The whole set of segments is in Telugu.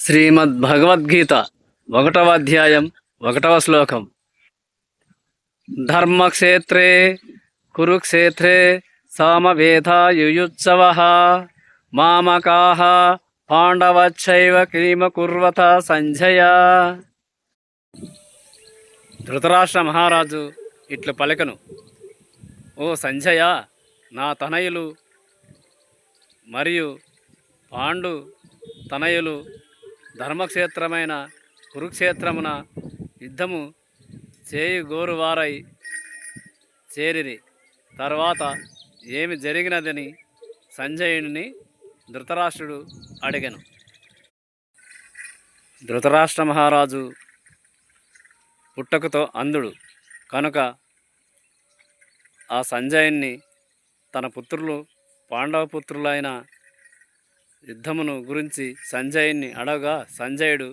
శ్రీమద్ భగవద్గీత ఒకటవ అధ్యాయం ఒకటవ శ్లోకం. ధర్మక్షేత్రే కురుక్షేత్రే సామవేధాయుయుత్సవ మామకాహ పాండవచ్చైవ క్రీమకుర్వత కుర్వత సంజయ. ధృతరాష్ట్ర మహారాజు ఇట్లు పలకను. ఓ సంజయ నా తనయులు మరియు పాండు తనయులు ధర్మక్షేత్రమైన కురుక్షేత్రమున యుద్ధము చేయి గోరువారై చేరిరి. తర్వాత ఏమి జరిగినదని సంజయుని ధృతరాష్ట్రుడు అడిగను. ధృతరాష్ట్ర మహారాజు పుట్టకతో అందుడు కనుక ఆ సంజయుణ్ణి తన పుత్రులు పాండవ పుత్రులైన యుద్ధమును గురించి సంజయుని అడగగా సంజయుడు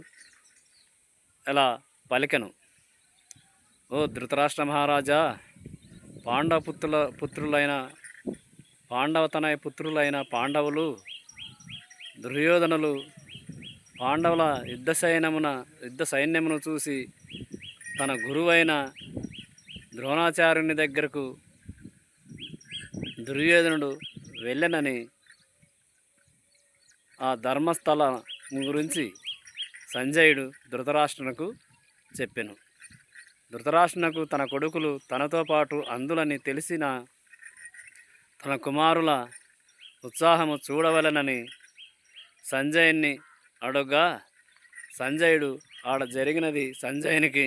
ఎలా పలికెను? ఓ ధృతరాష్ట్ర మహారాజా పాండవ పుత్రుల పుత్రులైన పాండవ తనయ పుత్రులైన పాండవులు దుర్యోధనులు పాండవుల యుద్ధ సైన్యమున యుద్ధ సైన్యమును చూసి తన గురువైన ద్రోణాచార్యుని దగ్గరకు దుర్యోధనుడు వెళ్ళనని ఆ ధర్మస్థల గురించి సంజయుడు ధృతరాష్ట్రునకు చెప్పెను. ధృతరాష్ట్రునకు తన కొడుకులు తనతో పాటు అందులని తెలిసిన తన కుమారుల ఉత్సాహము చూడవలనని సంజయుని అడుగా సంజయుడు ఆడ జరిగినది సంజయునికి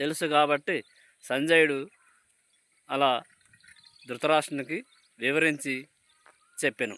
తెలుసు కాబట్టి సంజయుడు అలా ధృతరాష్ట్రునికి వివరించి చెప్పెను.